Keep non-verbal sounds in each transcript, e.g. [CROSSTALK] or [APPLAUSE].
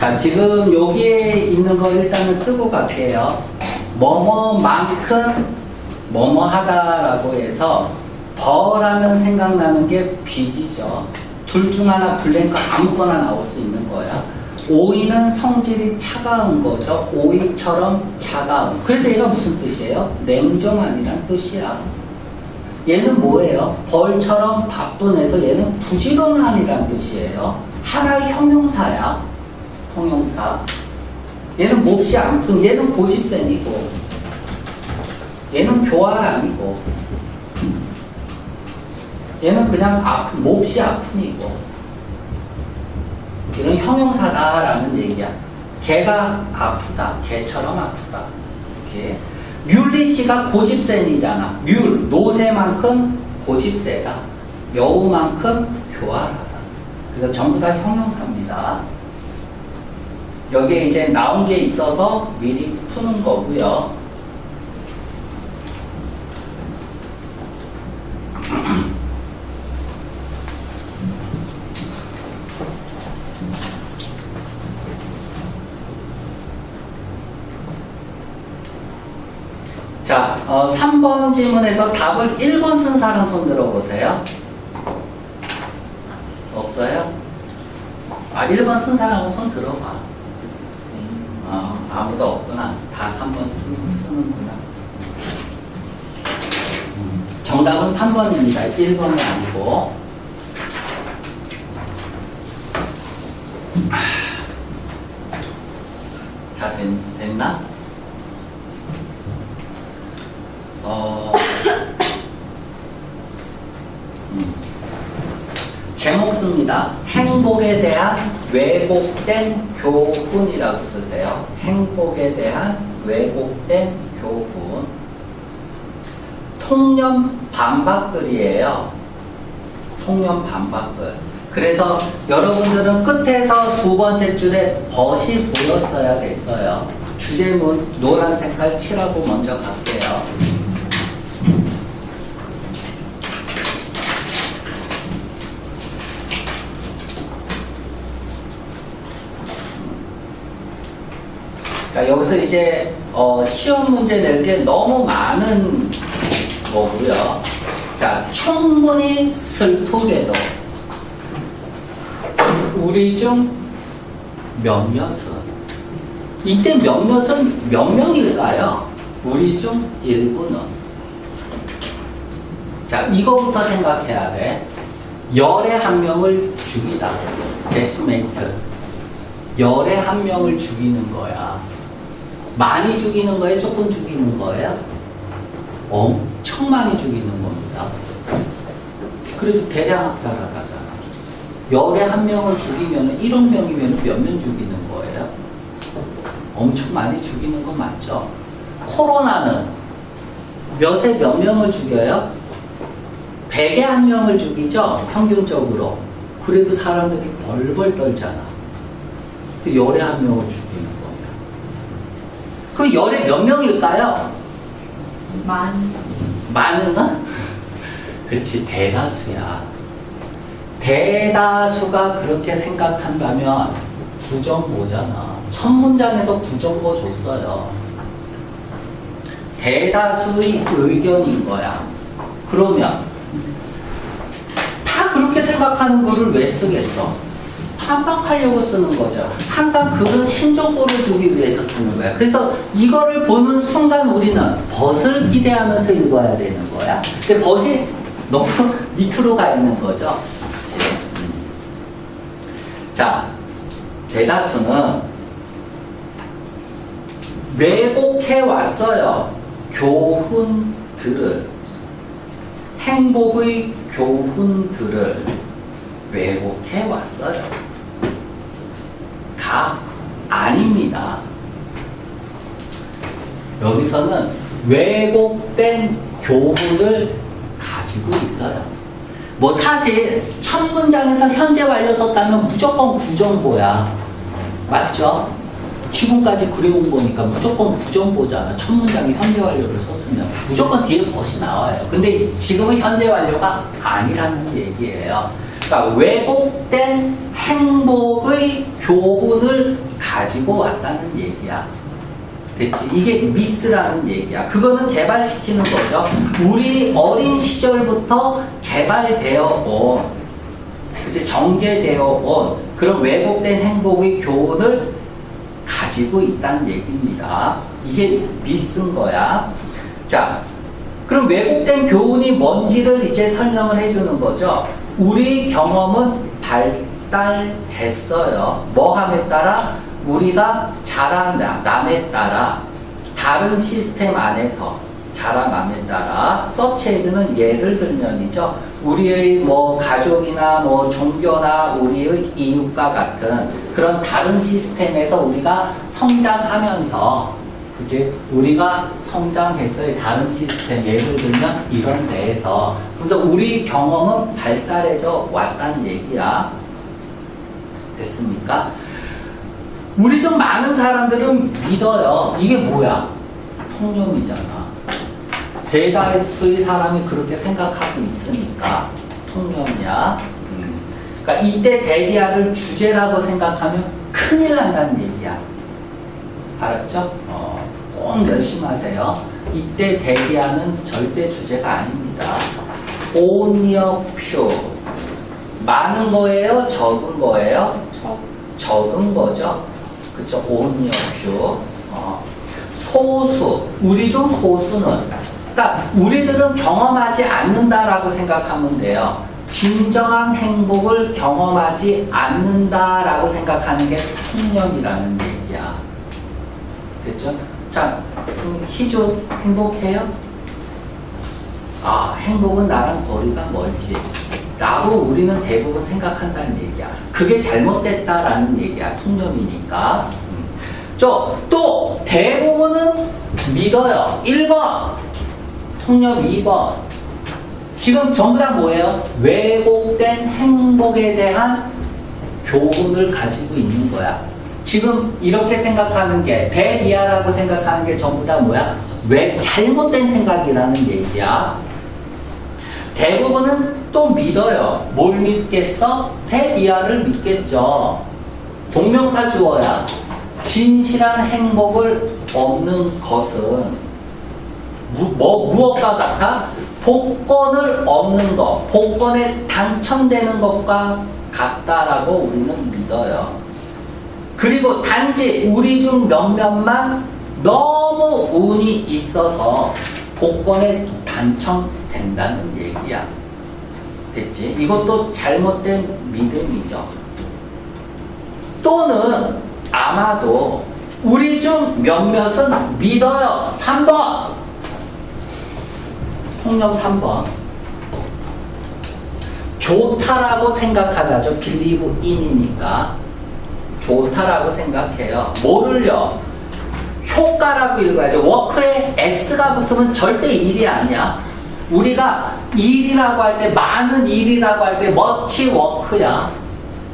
자, 지금 여기에 있는 거 일단은 쓰고 갈게요. 뭐뭐만큼 뭐뭐하다라고 해서 버라면 생각나는 게 빚이죠. 둘 중 하나 블랭크 아무거나 나올 수 있는 거야. 오이는 성질이 차가운 거죠. 오이처럼 차가운. 그래서 얘가 무슨 뜻이에요? 냉정한이란 뜻이야. 얘는 뭐예요? 벌처럼 바쁜해서 얘는 부지런한이란 뜻이에요. 하나의 형용사야. 형용사. 얘는 몹시 아픈, 얘는 고집센이고, 얘는 교활함이고, 얘는 그냥 아픈, 몹시 아픈이고, 이런 형용사다라는 얘기야. 걔가 아프다. 걔처럼 아프다. 그치? 뮬리 씨가 고집센이잖아. 뮬, 노새만큼 고집세다. 여우만큼 교활하다. 그래서 전부 다 형용사입니다. 여기에 이제 나온 게 있어서 미리 푸는 거고요. [CLEARS THROAT] 자, 어, 3번 질문에서 답을 1번 쓴 사람 손 들어보세요. 없어요? 아, 1번 쓴 사람은 손 들어봐. 어, 아무도 없구나. 다 3번 쓰, 쓰는 구나. 정답은 3번입니다. 1번이 아니고. 자, 됐, 됐나? 어, 음. 제목 씁니다. 행복에 대한 왜곡된 교훈이라고 쓰세요. 행복에 대한 왜곡된 교훈. 통념 반박글이에요. 통념 반박글. 그래서 여러분들은 끝에서 두 번째 줄에 벗이 보였어야 됐어요. 주제문 노란 색깔 칠하고 먼저 갈게요. 자, 여기서 이제, 어, 시험 문제 낼 게 너무 많은 거고요. 자, 충분히 슬프게도 우리 중 몇몇은 이때 몇몇은 몇 명일까요? 우리 중 일부는 자, 이거부터 생각해야 돼. 열에 한 명을 죽이다. 데스메이트. 열에 한 명을 죽이는 거야. 많이 죽이는 거예요? 조금 죽이는 거예요? 엄청 많이 죽이는 겁니다. 그래도 대량 학살하다잖아. 열에 한 명을 죽이면 1억 명이면 몇 명 죽이는 거예요? 엄청 많이 죽이는 거 맞죠? 코로나는 몇에 몇 명을 죽여요? 100에 한 명을 죽이죠? 평균적으로. 그래도 사람들이 벌벌 떨잖아. 그 열에 한 명을 죽이는 거예요. 그럼 열에 몇 명일까요? 만 많은? 그렇지, 대다수야. 대다수가 그렇게 생각한다면 부정보잖아. 첫 문장에서 부정보 줬어요. 대다수의 의견인 거야. 그러면 다 그렇게 생각하는 글을 왜 쓰겠어? 반박하려고 쓰는 거죠. 항상 글은 신정보를 주기 위해서 쓰는 거야. 그래서 이거를 보는 순간 우리는 벗을 기대하면서 읽어야 되는 거야. 근데 벗이 너무 [LAUGHS] 밑으로 가 있는 거죠. 그치? 음. 자, 대다수는 왜곡해 왔어요. 교훈들을. 행복의 교훈들을 왜곡해 왔어요. 다 아닙니다. 여기서는 왜곡된 교훈을 가지고 있어요. 뭐 사실 첫 문장에서 현재 완료 썼다면 무조건 부정보야. 맞죠? 지금까지 그려온 거니까 무조건 부정보잖아. 첫 문장에 현재 완료를 썼으면 무조건 뒤에 벗이 나와요. 근데 지금은 현재 완료가 아니라는 얘기예요. 그러니까 왜곡된 행복의 교훈을 가지고 왔다는 얘기야. 됐지? 이게 미스라는 얘기야. 그거는 개발시키는 거죠. 우리 어린 시절부터 개발되어 온, 그치? 전개되어 온 그런 왜곡된 행복의 교훈을 가지고 있다는 얘기입니다. 이게 미스인 거야. 자, 그럼 왜곡된 교훈이 뭔지를 이제 설명을 해주는 거죠. 우리 경험은 발달했어요. 뭐 함에 따라? 우리가 자란 나- 남에 따라 다른 시스템 안에서 자라남에 따라 서치해주는 예를 들면이죠. 우리의 뭐 가족이나 뭐 종교나 우리의 이웃과 같은 그런 다른 시스템에서 우리가 성장하면서 그치? 우리가 성장했어요. 다른 시스템 예를 들면 이런 데에서 그래서 우리 경험은 발달해져 왔다는 얘기야. 됐습니까? 우리 중 많은 사람들은 믿어요. 이게 뭐야? 통념이잖아. 대다수의 사람이 그렇게 생각하고 있으니까 통념이야. 음. 그러니까 이때 대디아를 주제라고 생각하면 큰일 난다는 얘기야. 알았죠? 어, 꼭 열심하세요. 이때 대디아는 절대 주제가 아닙니다. 온여표 많은 거예요? 적은 거예요? 적은 거죠. 그쵸? 온여표 어. 소수 우리 중 소수는 그러니까 우리들은 경험하지 않는다라고 생각하면 돼요. 진정한 행복을 경험하지 않는다라고 생각하는 게 통념이라는 얘기야. 됐죠? 자, 음, 희조 행복해요? 아, 행복은 나랑 거리가 멀지. 라고 우리는 대부분 생각한다는 얘기야. 그게 잘못됐다라는 얘기야. 통념이니까. 음. 저, 또, 대부분은 믿어요. 1번. 통념 2번. 지금 전부 다 뭐예요? 왜곡된 행복에 대한 교훈을 가지고 있는 거야. 지금 이렇게 생각하는 게 대비아라고 생각하는 게 전부 다 뭐야? 왜 잘못된 생각이라는 얘기야. 대부분은 또 믿어요. 뭘 믿겠어? 대비아를 믿겠죠. 동명사 주어야. 진실한 행복을 얻는 것은 무, 뭐, 무엇과 같아? 복권을 얻는 것, 복권에 당첨되는 것과 같다라고 우리는 믿어요. 그리고 단지 우리 중 몇몇만 너무 운이 있어서 복권에 당첨된다는 얘기야. 됐지? 이것도 잘못된 믿음이죠. 또는 아마도 우리 중 몇몇은 믿어요. 3번. 통념 3번. 좋다라고 생각하면죠. believe in이니까. 좋다라고 생각해요. 뭐를요? 효과라고 읽어야죠. 워크에 S가 붙으면 절대 일이 아니야. 우리가 일이라고 할 때, 많은 일이라고 할 때, much work야.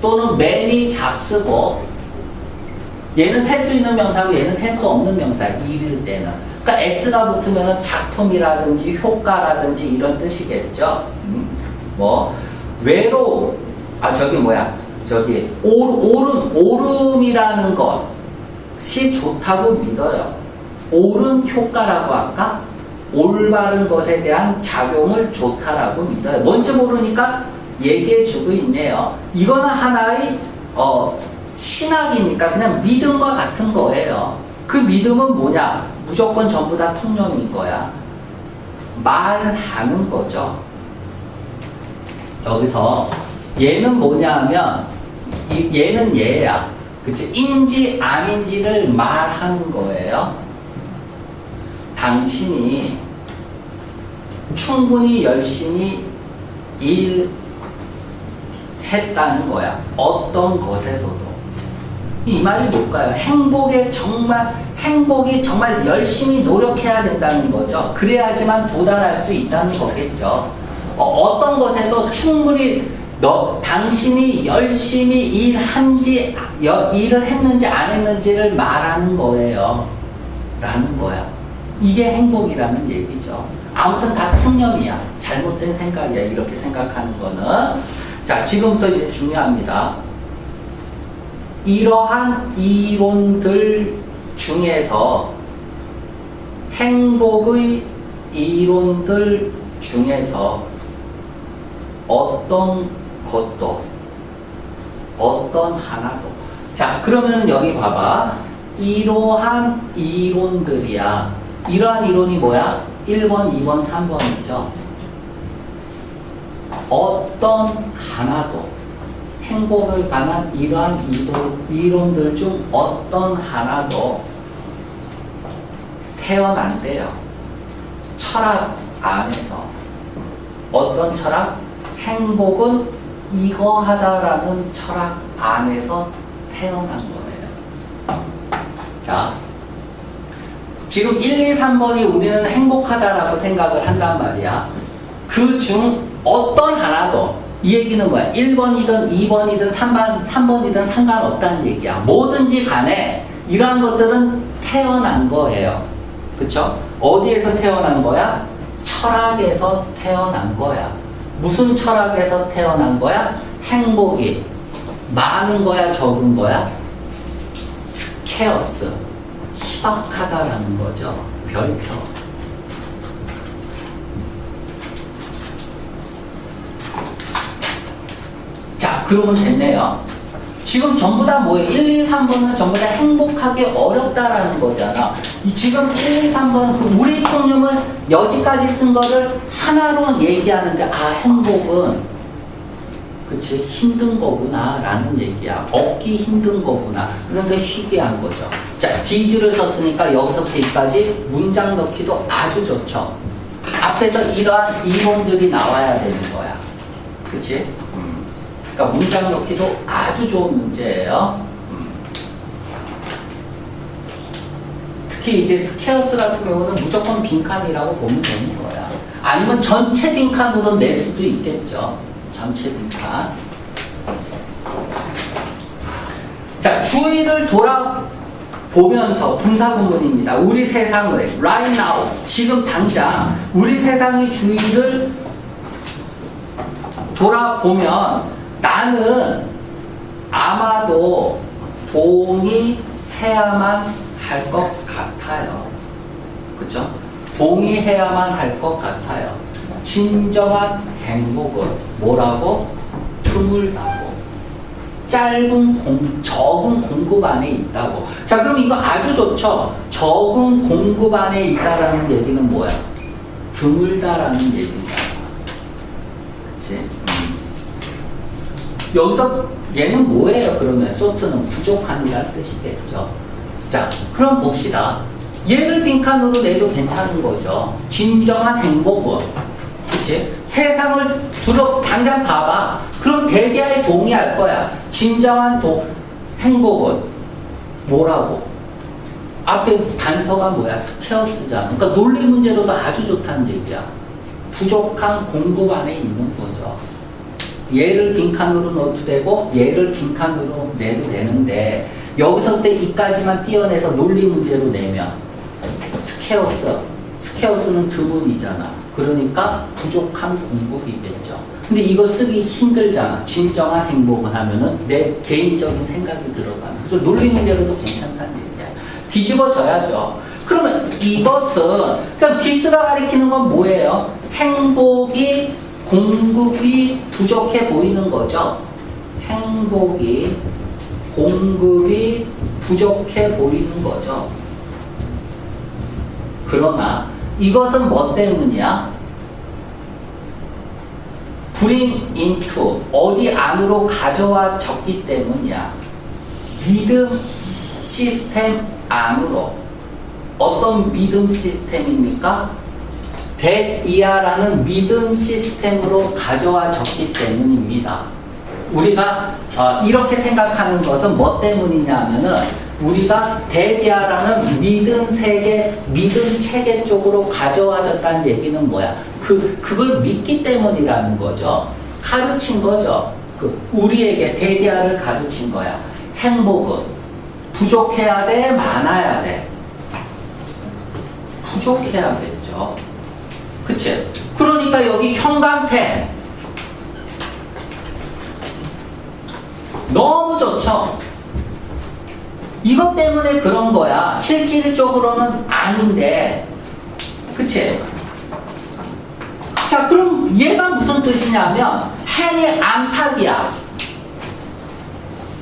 또는 many 잡쓰고, 얘는 셀 수 있는 명사고 얘는 셀 수 없는 명사, 일일 때는. 그러니까 S가 붙으면 작품이라든지 효과라든지 이런 뜻이겠죠. 음, 뭐, 외로움. 아, 저기 뭐야. 저기, 오, 오름, 오름이라는 것이 좋다고 믿어요. 옳은 효과라고 할까? 올바른 것에 대한 작용을 좋다라고 믿어요. 뭔지 모르니까 얘기해 주고 있네요. 이거는 하나의, 어, 신학이니까 그냥 믿음과 같은 거예요. 그 믿음은 뭐냐? 무조건 전부 다 통념인 거야. 말하는 거죠. 여기서 얘는 뭐냐 하면 이- 얘는 얘야. 그치? 인지 아닌지를 말하는 거예요. 당신이 충분히 열심히 일했다는 거야. 어떤 것에서도. 이 말이 뭘까요? 행복에 정말, 행복이 정말 열심히 노력해야 된다는 거죠. 그래야지만 도달할 수 있다는 거겠죠. 어, 떤 것에도 충분히 너, 당신이 열심히 일한지, 여- 일을 했는지 안 했는지를 말하는 거예요. 라는 거야. 이게 행복이라는 얘기죠. 아무튼 다 통념이야. 잘못된 생각이야. 이렇게 생각하는 거는. 자, 지금부터 이제 중요합니다. 이러한 이론들 중에서 행복의 이론들 중에서 어떤 것도 어떤 하나도 자 그러면 여기 봐봐 이러한 이론들이야 이러한 이론이 뭐야? 1번, 2번, 3번 있죠 어떤 하나도 행복에 관한 이러한 이론, 이론들 중 어떤 하나도 태어난대요. 철학 안에서. 어떤 철학? 행복은 이거 하다라는 철학 안에서 태어난 거예요. 자, 지금 1, 2, 3번이 우리는 행복하다라고 생각을 한단 말이야. 그 중 어떤 하나도 이 얘기는 뭐야? 1번이든 2번이든 3번, 3번이든 상관없다는 얘기야. 뭐든지 간에 이러한 것들은 태어난 거예요. 그쵸? 어디에서 태어난 거야? 철학에서 태어난 거야. 무슨 철학에서 태어난 거야? 행복이 많은 거야, 적은 거야? 스케어스. 희박하다라는 거죠. 별표. 자, 그러면 됐네요. 지금 전부 다 뭐예요? 1, 2, 3번은 전부 다 행복하기 어렵다라는 거잖아. 이 지금 1, 2, 3번은 그 우리 통념을 여기까지 쓴 거를 하나로 얘기하는데, 아, 행복은 그치? 힘든 거구나 라는 얘기야. 얻기 힘든 거구나. 그런데 희귀한 거죠. 자 디즈를 썼으니까 여기서 여기까지 문장 넣기도 아주 좋죠. 앞에서 이러한 이론들이 나와야 되는 거야. 그치? 음. 그러니까 문장 넣기도 아주 좋은 문제예요 특히 이제 스케어스 같은 경우는 무조건 빈칸이라고 보면 되는 거야 아니면 전체 빈칸으로 낼 수도 있겠죠 전체 빈칸. 자, 주위를 돌아보면서 분사구문입니다. 우리 세상을, right now, 지금 당장, 우리 세상의 주위를 돌아보면 나는 아마도 동의해야만 할 것 같아요. 그죠? 동의해야만 할 것 같아요. 진정한 행복은 뭐라고? 드물다고. 짧은 공, 적은 공급 안에 있다고. 자, 그럼 이거 아주 좋죠? 적은 공급 안에 있다라는 얘기는 뭐야? 드물다라는 얘기잖아. 그치? 음. 여기서 얘는 뭐예요? 그러면 소트는 부족한이라는 뜻이겠죠. 자, 그럼 봅시다. 얘를 빈칸으로 내도 괜찮은 거죠. 진정한 행복은 그치? 세상을 들어 당장 봐봐. 그럼 대개의 동의할 거야. 진정한 도, 행복은 뭐라고? 앞에 단서가 뭐야? 스퀘어스잖아. 그러니까 논리 문제로도 아주 좋다는 얘기야. 부족한 공급 안에 있는 거죠. 얘를 빈칸으로 넣어도 되고 얘를 빈칸으로 내도 되는데 여기서부터 이까지만 띄어내서 논리 문제로 내면 스케어스 스케어스는 드문이잖아. 그러니까 부족한 공급이겠죠. 근데 이거 쓰기 힘들잖아. 진정한 행복을 하면은 내 개인적인 생각이 들어가는. 그래서 논리 문제로도 괜찮다는 얘기야. 뒤집어져야죠. 그러면 이것은 그러니까 디스가 가리키는 건 뭐예요? 행복이 공급이 부족해 보이는 거죠. 행복이 공급이 부족해 보이는 거죠. 그러나 이것은 뭐 때문이야? bring into 어디 안으로 가져와 적기 때문이야. 믿음 시스템 안으로 어떤 믿음 시스템입니까? 대이하라는 믿음 시스템으로 가져와 졌기 때문입니다. 우리가 어, 이렇게 생각하는 것은 뭐 때문이냐면은 우리가 대비하라는 믿음 세계, 믿음 체계 쪽으로 가져와졌다는 얘기는 뭐야? 그 그걸 믿기 때문이라는 거죠. 가르친 거죠. 그 우리에게 대비하를 가르친 거야. 행복은 부족해야 돼, 많아야 돼. 부족해야겠죠. 그치? 그러니까 여기 형광펜 너무 좋죠? 이것 때문에 그런 거야. 실질적으로는 아닌데. 그치? 자, 그럼 얘가 무슨 뜻이냐면, 행이 암탉이야.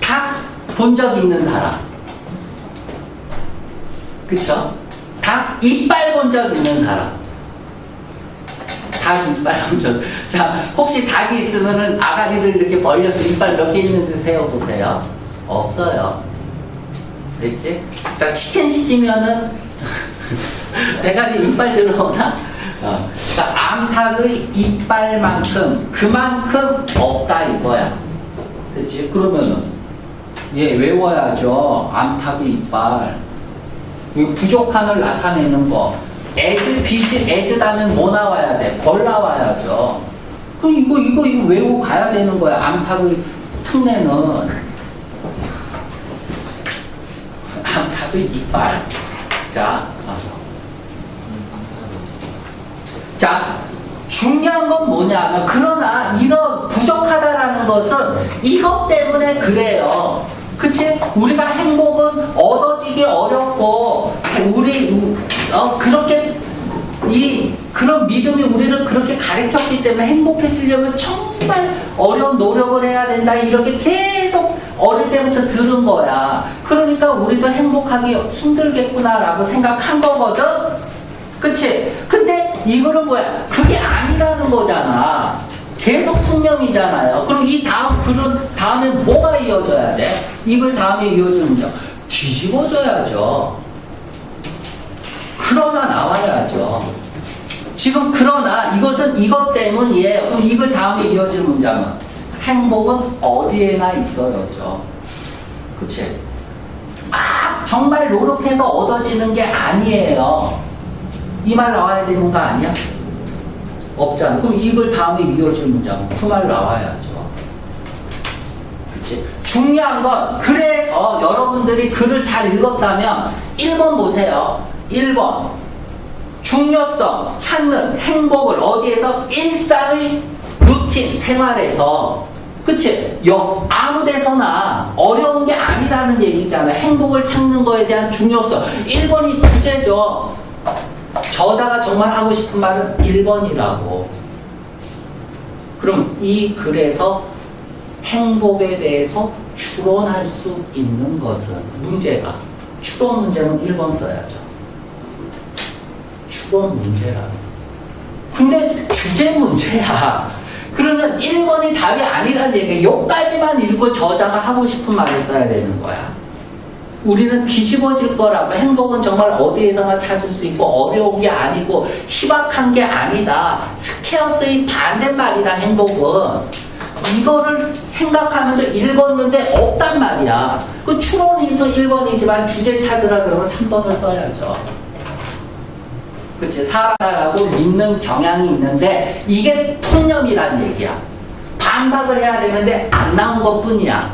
닭 본 적 있는 사람. 그쵸? 닭 이빨 본 적 있는 사람. 닭 이빨 본 적. 자, 혹시 닭이 있으면은 아가리를 이렇게 벌려서 이빨 몇 개 있는지 세어보세요. 없어요. 됐지? 자, 치킨 시키면은 [LAUGHS] 대가리 이빨 들어오나? 어. 자, 암탉의 이빨만큼 그만큼 없다 이거야. 됐지? 그러면은 얘 외워야죠. 암탉의 이빨. 이 부족한을 나타내는 거. as, 비즈, as다면 뭐 나와야 돼? 벌 나와야죠. 그럼 이거, 이거, 이거 외우고 가야 되는 거야. 암탉의 특례는. 암탉의 이빨. 자, 어. 자, 중요한 건 뭐냐면, 그러나 이런 부족하다라는 것은 이것 때문에 그래요. 그치? 우리가 행복은 얻어지기 어렵고, 우리, 어, 그렇게, 이, 그런 믿음이 우리를 그렇게 가르쳤기 때문에 행복해지려면 정말 어려운 노력을 해야 된다. 이렇게 계속 어릴 때부터 들은 거야. 그러니까 우리도 행복하기 힘들겠구나라고 생각한 거거든? 그치? 근데 이거는 뭐야? 그게 아니라는 거잖아. 계속 풍념이잖아요. 그럼 이 다음 글은 다음에 뭐가 이어져야 돼? 이걸 다음에 이어지는 점 뒤집어져야죠. 그러나 나와야죠. 지금 그러나 이것은 이것 때문이에요. 그럼 이걸 다음에 이어질 문장은 행복은 어디에나 있어요죠. 그치? 막 정말 노력해서 얻어지는 게 아니에요. 이 말 나와야 되는 거 아니야? 없잖아. 그럼 이걸 다음에 이어질 문장은 그말 나와야죠. 그치? 중요한 건, 그래서 여러분들이 글을 잘 읽었다면, 1번 보세요. 1번. 중요성, 찾는 행복을 어디에서? 일상의 루틴, 생활에서. 그치? 여, 아무 데서나 어려운 게 아니라는 얘기잖아. 행복을 찾는 거에 대한 중요성. 1번이 주제죠. 저자가 정말 하고 싶은 말은 1번이라고. 그럼 이 글에서 행복에 대해서 추론할 수 있는 것은 문제가 추론 문제는 1번 써야죠. 추론 문제라고. 근데 주제 문제야. 그러면 1번이 답이 아니라는 얘기야. 여기까지만 읽고 저자가 하고 싶은 말을 써야 되는 거야. 우리는 뒤집어질 거라고 행복은 정말 어디에서나 찾을 수 있고 어려운 게 아니고 희박한 게 아니다. 스케어스의 반대말이다 행복은. 이거를 생각하면서 읽었는데 없단 말이야. 그 추론이 1번이지만 주제 찾으라 그러면 3번을 써야죠. 그치 사랑하라고 믿는 경향이 있는데 이게 통념이란 얘기야. 반박을 해야 되는데 안 나온 것 뿐이야.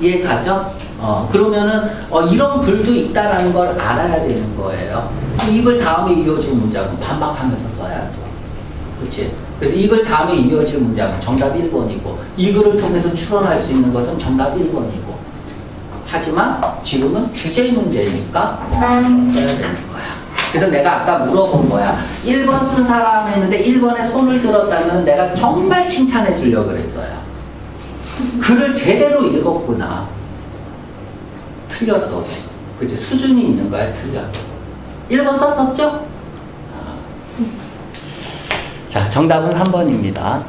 이해가죠? 어, 그러면은, 어, 이런 글도 있다라는 걸 알아야 되는 거예요. 이걸 다음에 이어질 문장은 반박하면서 써야죠. 그치? 그래서 이걸 다음에 이어질 문장은 정답 1번이고, 이 글을 통해서 추론할 수 있는 것은 정답 1번이고. 하지만 지금은 주제 문제니까 써야 거야. 그래서 내가 아까 물어본 거야. 1번 쓴 사람 했는데 1번에 손을 들었다면 내가 정말 칭찬해 주려고 그랬어요. 글을 제대로 읽었구나. 틀렸어. 그치? 수준이 있는 거야, 틀렸어. 1번 썼었죠? 아. 자, 정답은 3번입니다.